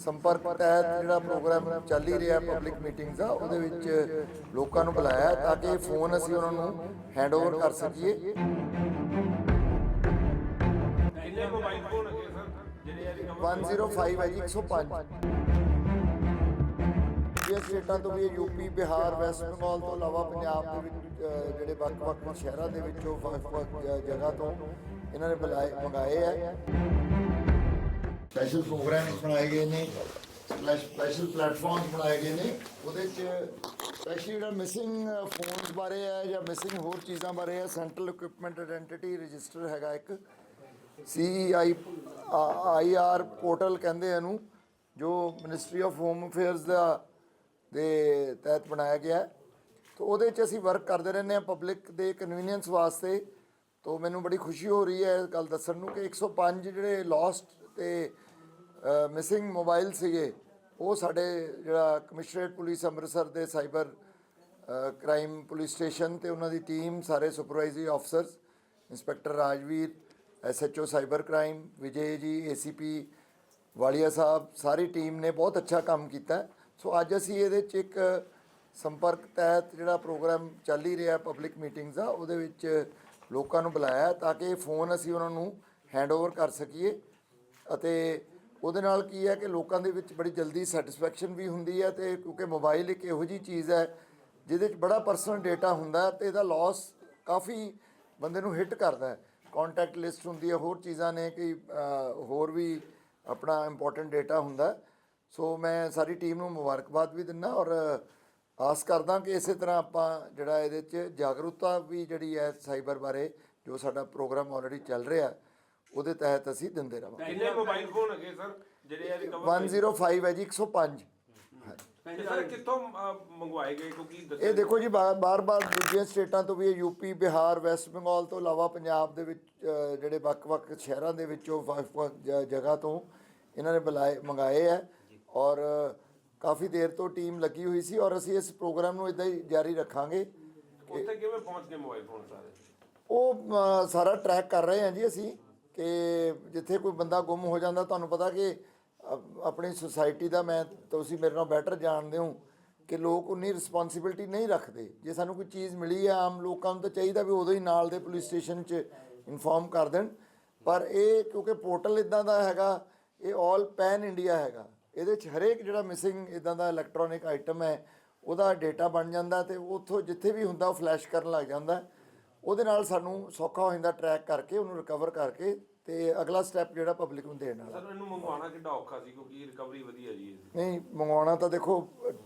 ਸੰਪਰਕ ਤਹਿਤ ਜਿਹੜਾ ਪ੍ਰੋਗਰਾਮ ਚੱਲ ਹੀ ਰਿਹਾ ਪਬਲਿਕ ਮੀਟਿੰਗਸ ਦਾ, ਉਹਦੇ ਵਿੱਚ ਲੋਕਾਂ ਨੂੰ ਬੁਲਾਇਆ ਤਾਂ ਕਿ ਫੋਨ ਅਸੀਂ ਉਹਨਾਂ ਨੂੰ ਹੈਂਡਓਵਰ ਕਰ ਸਕੀਏ। ਕਿੰਨੇ ਮੋਬਾਈਲ ਫੋਨ ਹੈਗੇ ਸਰ ਜਿਹੜੇ ਇਹ 105 ਹੈ ਜੀ 105 ਇਹ ਸਟੇਟਾਂ ਤੋਂ ਵੀ ਇਹ ਯੂਪੀ ਬਿਹਾਰ, ਵੈਸਟ ਬੰਗਾਲ ਤੋਂ ਇਲਾਵਾ ਪੰਜਾਬ ਦੇ ਵਿੱਚ ਜਿਹੜੇ ਵੱਖ-ਵੱਖ ਸ਼ਹਿਰਾਂ ਦੇ ਵਿੱਚੋਂ ਵੱਖ-ਵੱਖ ਜਗ੍ਹਾ ਤੋਂ ਇਹਨਾਂ ਨੇ ਬੁਲਾਏ, ਮੰਗਾਏ ਆ ਸਪੈਸ਼ਲ ਪ੍ਰੋਗਰਾਮਸ ਬਣਾਏ ਗਏ ਨੇ ਸਪੈਸ਼ਲ ਪਲੇਟਫਾਰਮਸ ਬਣਾਏ ਗਏ ਨੇ, ਉਹਦੇ ਚ ਸਪੈਸ਼ਲੀ ਜਿਹੜਾ ਮਿਸਿੰਗ ਫੋਨਸ ਬਾਰੇ ਹੈ ਜਾਂ ਮਿਸਿੰਗ ਹੋਰ ਚੀਜ਼ਾਂ ਬਾਰੇ ਹੈ ਸੈਂਟਰਲ ਇਕਵਿਪਮੈਂਟ ਆਇਡੈਂਟੀਟੀ ਰਜਿਸਟਰ ਹੈਗਾ ਇੱਕ ਸੀਆਈ ਆਈਆਰ ਪੋਰਟਲ ਕਹਿੰਦੇ ਇਹਨੂੰ, ਜੋ ਮਿਨਿਸਟਰੀ ਆਫ ਹੋਮ ਅਫੇਅਰਸ ਦਾ, ਦੇ ਤਹਿਤ ਬਣਾਇਆ ਗਿਆ ਹੈ। ਤੋ ਉਹਦੇ 'ਚ ਅਸੀਂ ਵਰਕ ਕਰਦੇ ਰਹਿੰਦੇ ਆ ਪਬਲਿਕ ਦੇ ਕਨਵੀਨੀਅੰਸ ਵਾਸਤੇ। ਤੋ ਮੈਨੂੰ ਬੜੀ ਖੁਸ਼ੀ ਹੋ ਰਹੀ ਹੈ ਇਹ ਗੱਲ ਦੱਸਣ ਨੂੰ ਕਿ 105 ਜਿਹੜੇ ਲੋਸਟ ਤੇ ਮਿਸਿੰਗ ਮੋਬਾਈਲ ਸੀਗੇ, ਉਹ ਸਾਡੇ ਜਿਹੜਾ ਕਮਿਸ਼ਨਰੇਟ ਪੁਲਿਸ ਅੰਮ੍ਰਿਤਸਰ ਦੇ ਸਾਈਬਰ ਕ੍ਰਾਈਮ ਪੁਲਿਸ ਸਟੇਸ਼ਨ ਤੇ ਉਹਨਾਂ ਦੀ ਟੀਮ, ਸਾਰੇ supervisory officers inspector Rajveer SHO cyber crime Vijay ji ACP Walia ਸਾਹਿਬ, ਸਾਰੀ ਟੀਮ ਨੇ ਬਹੁਤ ਅੱਛਾ ਕੰਮ ਕੀਤਾ। ਸੋ ਅੱਜ ਅਸੀਂ ਇਹਦੇ 'ਚ ਇੱਕ ਸੰਪਰਕ ਤਹਿਤ ਜਿਹੜਾ ਪ੍ਰੋਗਰਾਮ ਚੱਲ ਹੀ ਰਿਹਾ ਪਬਲਿਕ ਮੀਟਿੰਗਸ ਦਾ, ਉਹਦੇ ਵਿੱਚ ਲੋਕਾਂ ਨੂੰ ਬੁਲਾਇਆ ਤਾਂ ਕਿ ਫੋਨ ਅਸੀਂ ਉਹਨਾਂ ਨੂੰ ਹੈਂਡਓਵਰ ਕਰ ਸਕੀਏ। ਅਤੇ ਉਹਦੇ ਨਾਲ ਕੀ ਹੈ ਕਿ ਲੋਕਾਂ ਦੇ ਵਿੱਚ ਬੜੀ ਜਲਦੀ ਸੈਟੀਸਫੈਕਸ਼ਨ ਵੀ ਹੁੰਦੀ ਹੈ ਤੇ ਕਿਉਂਕਿ ਮੋਬਾਈਲ ਇੱਕ ਇਹੋ ਜੀ ਚੀਜ਼ ਹੈ ਜਿਹਦੇ ਵਿੱਚ ਬੜਾ ਪਰਸਨਲ ਡਾਟਾ ਹੁੰਦਾ ਹੈ ਤੇ ਇਹਦਾ ਲਾਸ ਕਾਫੀ ਬੰਦੇ ਨੂੰ ਹਿੱਟ ਕਰਦਾ ਹੈ। ਕੰਟੈਕਟ ਲਿਸਟ ਹੁੰਦੀ ਹੈ, ਹੋਰ ਚੀਜ਼ਾਂ ਨੇ ਕਿ ਹੋਰ ਵੀ ਆਪਣਾ ਇੰਪੋਰਟੈਂਟ ਡਾਟਾ ਹੁੰਦਾ ਸੋ ਮੈਂ ਸਾਰੀ ਟੀਮ ਨੂੰ ਮੁਬਾਰਕਬਾਦ ਵੀ ਦਿੰਦਾ ਔਰ ਆਸ ਕਰਦਾ ਕਿ ਇਸੇ ਤਰ੍ਹਾਂ ਆਪਾਂ ਜਿਹੜਾ ਇਹਦੇ 'ਚ ਜਾਗਰੂਕਤਾ ਵੀ ਜਿਹੜੀ ਹੈ ਸਾਈਬਰ ਬਾਰੇ ਜੋ ਸਾਡਾ ਪ੍ਰੋਗਰਾਮ ਆਲਰੇਡੀ ਚੱਲ ਰਿਹਾ ਉਹਦੇ ਤਹਿਤ ਅਸੀਂ ਦਿੰਦੇ ਰਹਾਂਗੇ ਕਿੰਨੇ ਮੋਬਾਈਲ ਫੋਨ ਹੈਗੇ ਸਰ ਜਿਹੜੇ ਇਹ ਰਿਕਵਰ 105 ਹੈ ਜੀ 105 ਤੇ ਸਰ ਕਿੱਥੋਂ ਅਹ, ਮੰਗਵਾਏ ਗਏ? ਕਿਉਂਕਿ ਇਹ ਦੇਖੋ ਜੀ ਬਾਰ-ਬਾਰ ਦੂਜੀਆਂ ਸਟੇਟਾਂ ਤੋਂ ਵੀ ਇਹ ਯੂਪੀ ਬਿਹਾਰ ਵੈਸਟ ਬੰਗਾਲ ਤੋਂ ਇਲਾਵਾ ਪੰਜਾਬ ਦੇ ਵਿੱਚ ਜਿਹੜੇ ਵੱਖ-ਵੱਖ ਸ਼ਹਿਰਾਂ ਦੇ ਵਿੱਚੋਂ ਵੱਖ-ਵੱਖ ਜ- ਜਗ੍ਹਾ ਤੋਂ ਇਹਨਾਂ ਨੇ ਬੁਲਾਏ ਮੰਗਾਏ ਹੈ। ਔਰ ਕਾਫੀ ਦੇਰ ਤੋਂ ਟੀਮ ਲੱਗੀ ਹੋਈ ਸੀ ਔਰ ਅਸੀਂ ਇਸ ਪ੍ਰੋਗਰਾਮ ਨੂੰ ਇਦਾਂ ਹੀ ਜਾਰੀ ਰੱਖਾਂਗੇ ਉੱਥੇ ਕਿਵੇਂ ਪਹੁੰਚ ਗਏ ਮੋਬਾਈਲ ਫੋਨ ਸਾਰੇ? ਉਹ ਅ, ਸਾਰਾ ਟਰੈਕ ਕਰ ਰਹੇ ਹਾਂ ਜੀ ਅਸੀਂ। ਕਿ ਜਿੱਥੇ ਕੋਈ ਬੰਦਾ ਗੁੰਮ ਹੋ ਜਾਂਦਾ ਤੁਹਾਨੂੰ ਪਤਾ ਕਿ ਅ, ਆਪਣੀ ਸੁਸਾਇਟੀ ਦਾ ਮੈਂ ਤੁਸੀਂ ਮੇਰੇ ਨਾਲ ਬੈਟਰ ਜਾਣਦੇ ਹੋ ਕਿ ਲੋਕ ਉਨੀ ਰਿਸਪੌਂਸਿਬਿਲਟੀ ਨਹੀਂ ਰੱਖਦੇ। ਜੇ ਸਾਨੂੰ ਕੋਈ ਚੀਜ਼ ਮਿਲੀ ਹੈ ਆਮ ਲੋਕਾਂ ਨੂੰ ਤਾਂ ਚਾਹੀਦਾ ਵੀ ਉਦੋਂ ਹੀ ਨਾਲ ਦੇ ਪੁਲਿਸ ਸਟੇਸ਼ਨ 'ਚ ਇਨਫੋਰਮ ਕਰ ਦੇਣ। ਪਰ ਇਹ ਕਿਉਂਕਿ ਪੋਰਟਲ ਇਦਾਂ ਦਾ ਹੈਗਾ ਇਹ 올 ਪੈਨ ਇੰਡੀਆ ਹੈਗਾ। ਇਹਦੇ 'ਚ ਹਰੇਕ ਜਿਹੜਾ ਮਿਸਿੰਗ ਇਦਾਂ ਦਾ ਇਲੈਕਟ੍ਰੋਨਿਕ ਆਈਟਮ ਹੈ ਉਹਦਾ ਡੇਟਾ ਬਣ ਜਾਂਦਾ ਤੇ ਉੱਥੋਂ ਜਿੱਥੇ ਵੀ ਹੁੰਦਾ ਉਹ ਫਲੈਸ਼ ਕਰਨ ਲੱਗ ਜਾਂਦਾ। ਉਹਦੇ ਨਾਲ ਸਾਨੂੰ ਸੌਖਾ ਹੋ ਜਾਂਦਾ ਟਰੈਕ ਕਰਕੇ ਉਹਨੂੰ ਰਿਕਵਰ ਕਰਕੇ ਤੇ ਅਗਲਾ ਸਟੈਪ ਜਿਹੜਾ ਪਬਲਿਕ ਨੂੰ ਦੇਣ ਵਾਲਾ। ਸਰ ਇਹਨੂੰ ਮੰਗਵਾਉਣਾ ਕਿੱਡਾ ਔਖਾ ਸੀ ਕਿਉਂਕਿ ਰਿਕਵਰੀ ਵਧੀਆ ਜੀ ਇਹਦੀ। ਨਹੀਂ ਮੰਗਵਾਉਣਾ ਤਾਂ ਦੇਖੋ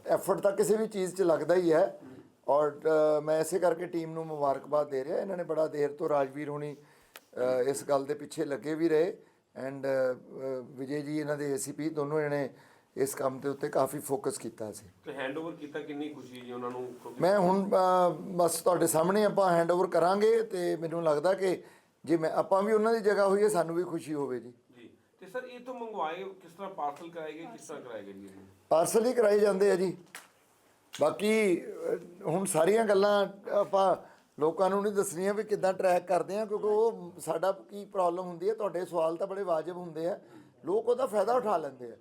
ਐਫਰਟ ਤਾਂ ਕਿਸੇ ਵੀ ਚੀਜ਼ 'ਚ ਲੱਗਦਾ ਹੀ ਹੈ। ਔਰ ਅ, ਮੈਂ ਇਸੇ ਕਰਕੇ ਟੀਮ ਨੂੰ ਮੁਬਾਰਕਬਾਦ ਦੇ ਰਿਹਾ। ਇਹਨਾਂ ਨੇ ਬੜਾ ਦੇਰ ਤੋਂ ਰਾਜਵੀਰ ਹੋਣੀ ਅ, ਇਸ ਗੱਲ ਦੇ ਪਿੱਛੇ ਲੱਗੇ ਵੀ ਰਹੇ। ਐਂਡ ਵਿਜੇ ਜੀ ਇਹਨਾਂ ਦੇ ਏਸੀਪੀ ਦੋਨੋਂ ਜਣੇ ਇਸ ਕੰਮ ਦੇ ਉੱਤੇ ਕਾਫੀ ਫੋਕਸ ਕੀਤਾ ਸੀ। ਤੇ ਹੈਂਡਓਵਰ ਕੀਤਾ ਕਿੰਨੀ ਖੁਸ਼ੀ ਜੀ ਉਹਨਾਂ ਨੂੰ? ਕਿਉਂਕਿ ਮੈਂ ਹੁਣ ਅ, ਬਸ ਤੁਹਾਡੇ ਸਾਹਮਣੇ ਆਪਾਂ ਹੈਂਡਓਵਰ ਕਰਾਂਗੇ ਤੇ ਮੈਨੂੰ ਲੱਗਦਾ ਕਿ ਜੇ ਮੈਂ ਆਪਾਂ ਵੀ ਉਹਨਾਂ ਦੀ ਜਗ੍ਹਾ ਹੋਈਏ ਸਾਨੂੰ ਵੀ ਖੁਸ਼ੀ ਹੋਵੇ ਜੀ। ਜੀ। ਤੇ ਸਰ ਇਹ ਤੋਂ ਮੰਗਵਾਏ ਕਿਸ ਤਰ੍ਹਾਂ ਪਾਰਸਲ ਕਰਾਏ ਗਏ ਕਿਸ ਤਰ੍ਹਾਂ ਕਰਾਏ ਗਏ ਜੀ ਇਹਨੂੰ? ਪਾਰਸਲ ਹੀ ਕਰਾਏ ਜਾਂਦੇ ਆ ਜੀ। ਬਾਕੀ ਹੁਣ ਸਾਰੀਆਂ ਗੱਲਾਂ ਆਪਾਂ ਲੋਕਾਂ ਨੂੰ ਨਹੀਂ ਦੱਸਣੀਆਂ ਵੀ ਕਿੱਦਾਂ ਟਰੈਕ ਕਰਦੇ ਆ ਕਿਉਂਕਿ ਉਹ ਸਾਡਾ ਕੀ ਪ੍ਰੋਬਲਮ ਹੁੰਦੀ ਹੈ ਤੁਹਾਡੇ ਸਵਾਲ ਤਾਂ ਬੜੇ ਵਾਜਬ ਹੁੰਦੇ ਆ। ਲੋਕ ਉਹਦਾ ਫਾਇਦਾ ਉਠਾ ਲੈਂਦੇ ਆ।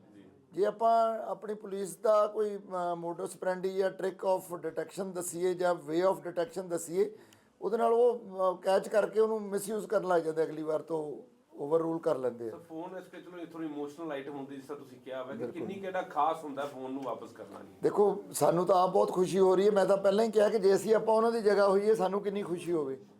ਜੇ ਆਪਾਂ ਆਪਣੀ ਪੁਲਿਸ ਦਾ ਕੋਈ ਮੋਡਸ ਪ੍ਰੈਂਡੀ ਜਾਂ ਟ੍ਰਿਕ ਆਫ ਡਿਟੈਕਸ਼ਨ ਦਸੀਏ ਜਾਂ ਵੇ ਆਫ ਡਿਟੈਕਸ਼ਨ ਦਸੀਏ ਉਹਦੇ ਨਾਲ ਉਹ ਕੈਚ ਕਰਕੇ ਉਹਨੂੰ ਮਿਸਯੂਜ਼ ਕਰਨ ਲੱਗ ਜਾਂਦੇ ਅਗਲੀ ਵਾਰ ਤੋਂ ਓਵਰ ਰੂਲ ਕਰ ਲੈਂਦੇ ਆ। ਸਰ ਫੋਨ ਇਸ ਚਲੋ ਇਹ ਥੋੜੀ ਇਮੋਸ਼ਨਲ ਆਈਟਮ ਹੁੰਦੀ ਜਿਸ ਤਰ੍ਹਾਂ ਤੁਸੀਂ ਕਿਹਾ ਹੋਇਆ ਕਿ ਕਿੰਨੀ ਕਿਹੜਾ ਖਾਸ ਹੁੰਦਾ ਫੋਨ ਨੂੰ ਵਾਪਸ ਕਰਨਾ ਜੀ ਦੇਖੋ ਸਾਨੂੰ ਤਾਂ ਆਪ ਬਹੁਤ ਖੁਸ਼ੀ ਹੋ ਰਹੀ ਹੈ। ਮੈਂ ਤਾਂ ਪਹਿਲਾਂ ਹੀ ਕਿਹਾ ਕਿ ਜੇ ਅਸੀਂ ਆਪਾਂ ਉਹਨਾਂ ਦੀ ਜਗ੍ਹਾ ਹੋਈਏ ਸਾਨੂੰ ਕਿੰਨੀ ਖੁਸ਼ੀ ਹੋਵੇ।